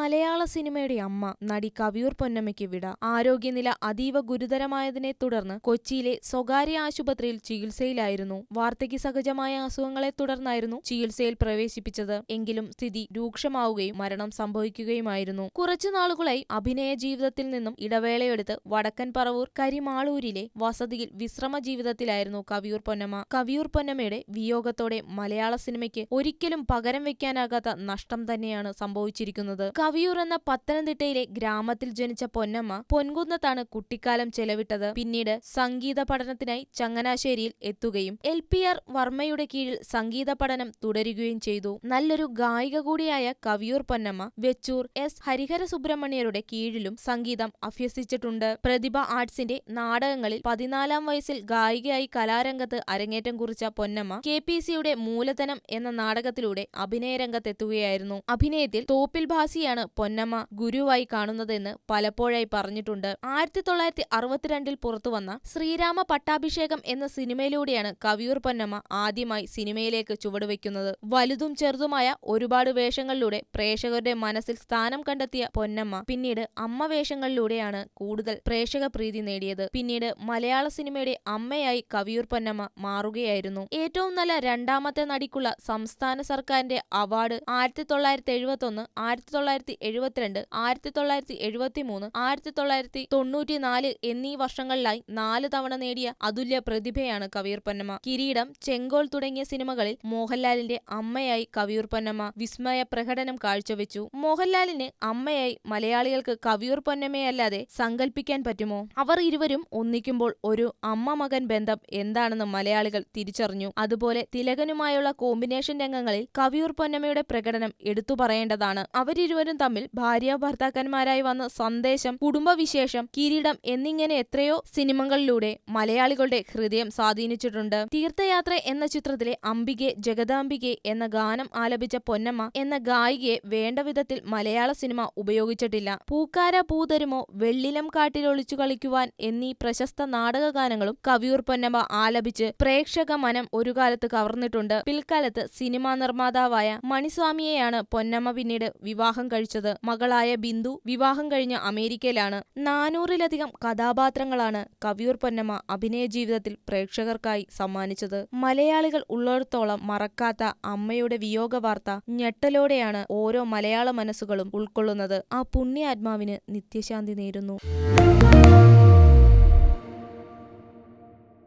മലയാള സിനിമയുടെ അമ്മ നടി കവിയൂർ പൊന്നമ്മയ്ക്ക് വിട. ആരോഗ്യനില അതീവ ഗുരുതരമായതിനെ തുടർന്ന് കൊച്ചിയിലെ സ്വകാര്യ ആശുപത്രിയിൽ ചികിത്സയിലായിരുന്നു. വാർദ്ധക്യ സഹജമായ അസുഖങ്ങളെ തുടർന്നായിരുന്നു ചികിത്സയിൽ പ്രവേശിപ്പിച്ചത്. എങ്കിലും സ്ഥിതി രൂക്ഷമാവുകയും മരണം സംഭവിക്കുകയുമായിരുന്നു. കുറച്ചു നാളുകളായി അഭിനയ ജീവിതത്തിൽ നിന്നും ഇടവേളയെടുത്ത് വടക്കൻ പറവൂർ കരിമാളൂരിലെ വസതിയിൽ വിശ്രമ ജീവിതത്തിലായിരുന്നു കവിയൂർ പൊന്നമ്മ. കവിയൂർ പൊന്നമ്മയുടെ വിയോഗത്തോടെ മലയാള സിനിമയ്ക്ക് ഒരിക്കലും പകരം വെക്കാനാകാത്ത നഷ്ടം തന്നെയാണ് സംഭവിച്ചിരിക്കുന്നത്. കവിയൂർ എന്ന പത്തനംതിട്ടയിലെ ഗ്രാമത്തിൽ ജനിച്ച പൊന്നമ്മ പൊൻകുന്നത്താണ് കുട്ടിക്കാലം ചെലവിട്ടത്. പിന്നീട് സംഗീത പഠനത്തിനായി ചങ്ങനാശ്ശേരിയിൽ എത്തുകയും എൽ പി ആർ വർമ്മയുടെ കീഴിൽ സംഗീത പഠനം തുടരുകയും ചെയ്തു. നല്ലൊരു ഗായിക കൂടിയായ കവിയൂർ പൊന്നമ്മ വെച്ചൂർ എസ്. ഹരിഹര സുബ്രഹ്മണ്യരുടെ കീഴിലും സംഗീതം അഭ്യസിച്ചിട്ടുണ്ട്. പ്രതിഭ ആർട്സിന്റെ നാടകങ്ങളിൽ പതിനാലാം വയസ്സിൽ ഗായികയായി കലാരംഗത്ത് അരങ്ങേറ്റം കുറിച്ച പൊന്നമ്മ കെ പി സിയുടെ മൂലധനം എന്ന നാടകത്തിലൂടെ അഭിനയരംഗത്തെത്തുകയായിരുന്നു. അഭിനയത്തിൽ തോപ്പിൽ ഭാസിയാണ് പൊന്നമ്മ ഗുരുവായി കാണുന്നതെന്ന് പലപ്പോഴായി പറഞ്ഞിട്ടുണ്ട്. ആയിരത്തി തൊള്ളായിരത്തി അറുപത്തിരണ്ടിൽ പുറത്തുവന്ന ശ്രീരാമ പട്ടാഭിഷേകം എന്ന സിനിമയിലൂടെയാണ് കവിയൂർ പൊന്നമ്മ ആദ്യമായി സിനിമയിലേക്ക് ചുവടുവെക്കുന്നത് വലുതും ചെറുതുമായ ഒരുപാട് വേഷങ്ങളിലൂടെ പ്രേക്ഷകരുടെ മനസ്സിൽ സ്ഥാനം കണ്ടെത്തിയ പൊന്നമ്മ പിന്നീട് അമ്മ വേഷങ്ങളിലൂടെയാണ് കൂടുതൽ പ്രേക്ഷക പ്രീതി നേടിയത്. പിന്നീട് മലയാള സിനിമയുടെ അമ്മയായി കവിയൂർ പൊന്നമ്മ മാറുകയായിരുന്നു. ഏറ്റവും നല്ല രണ്ടാമത്തെ നടിക്കുള്ള സംസ്ഥാന സർക്കാരിന്റെ അവാർഡ് ആയിരത്തി തൊള്ളായിരത്തി എഴുപത്തി ഒന്ന് ആയിരത്തി തൊള്ളായിരത്തി എഴുപത്തിരണ്ട് ആയിരത്തി തൊള്ളായിരത്തി എഴുപത്തി മൂന്ന് ആയിരത്തി തൊള്ളായിരത്തി തൊണ്ണൂറ്റിനാല് എന്നീ വർഷങ്ങളിലായി നാല് തവണ നേടിയ അതുല്യ പ്രതിഭയാണ് കവിയൂർ പൊന്നമ്മ. കിരീടം ചെങ്കോൾ തുടങ്ങിയ സിനിമകളിൽ മോഹൻലാലിന്റെ അമ്മയായി കവിയൂർ പൊന്നമ്മ വിസ്മയ പ്രകടനം കാഴ്ചവെച്ചു. മോഹൻലാലിന് അമ്മയായി മലയാളികൾക്ക് കവിയൂർ പൊന്നമ്മയല്ലാതെ സങ്കല്പിക്കാൻ പറ്റുമോ? അവർ ഇരുവരും ഒന്നിക്കുമ്പോൾ ഒരു അമ്മ മകൻ ബന്ധം എന്താണെന്ന് മലയാളികൾ തിരിച്ചറിഞ്ഞു. അതുപോലെ തിലകനുമായുള്ള കോമ്പിനേഷൻ രംഗങ്ങളിൽ കവിയൂർ പൊന്നമ്മയുടെ പ്രകടനം എടുത്തു പറയേണ്ടതാണ്. അവരിരുവരും തമ്മിൽ ഭാര്യ ഭർത്താക്കന്മാരായി വന്ന സന്ദേശം കുടുംബവിശേഷം കിരീടം എന്നിങ്ങനെ എത്രയോ സിനിമകളിലൂടെ മലയാളികളുടെ ഹൃദയം സ്വാധീനിച്ചിട്ടുണ്ട്. തീർത്ഥയാത്ര എന്ന ചിത്രത്തിലെ അംബികെ ജഗദാംബികെ എന്ന ഗാനം ആലപിച്ച പൊന്നമ്മ എന്ന ഗായികയെ വേണ്ട വിധത്തിൽ മലയാള സിനിമ ഉപയോഗിച്ചിട്ടില്ല. പൂക്കാര പൂതരുമോ വെള്ളിലം കാട്ടിലൊളിച്ചു കളിക്കുവാൻ എന്നീ പ്രശസ്ത നാടകഗാനങ്ങളും കവിയൂർ പൊന്നമ്മ ആലപിച്ച് പ്രേക്ഷക മനം ഒരു കാലത്ത് കവർന്നിട്ടുണ്ട്. പിൽക്കാലത്ത് സിനിമാ നിർമ്മാതാവായ മണിസ്വാമിയെയാണ് പൊന്നമ്മ പിന്നീട് വിവാഹം കഴിച്ചത്. മകളായ ബിന്ദു വിവാഹം കഴിഞ്ഞ അമേരിക്കയിലാണ്. നാനൂറിലധികം കഥാപാത്രങ്ങളാണ് കവിയൂർ പൊന്നമ്മ അഭിനയ ജീവിതത്തിൽ പ്രേക്ഷകർക്കായി സമ്മാനിച്ചത്. മലയാളികൾ ഉള്ളിടത്തോളം മറക്കാത്ത അമ്മയുടെ വിയോഗ വാർത്ത ഞെട്ടലോടെയാണ് ഓരോ മലയാള മനസ്സുകളും ഉൾക്കൊള്ളുന്നത്. ആ പുണ്യാത്മാവിന് നിത്യശാന്തി നേരുന്നു.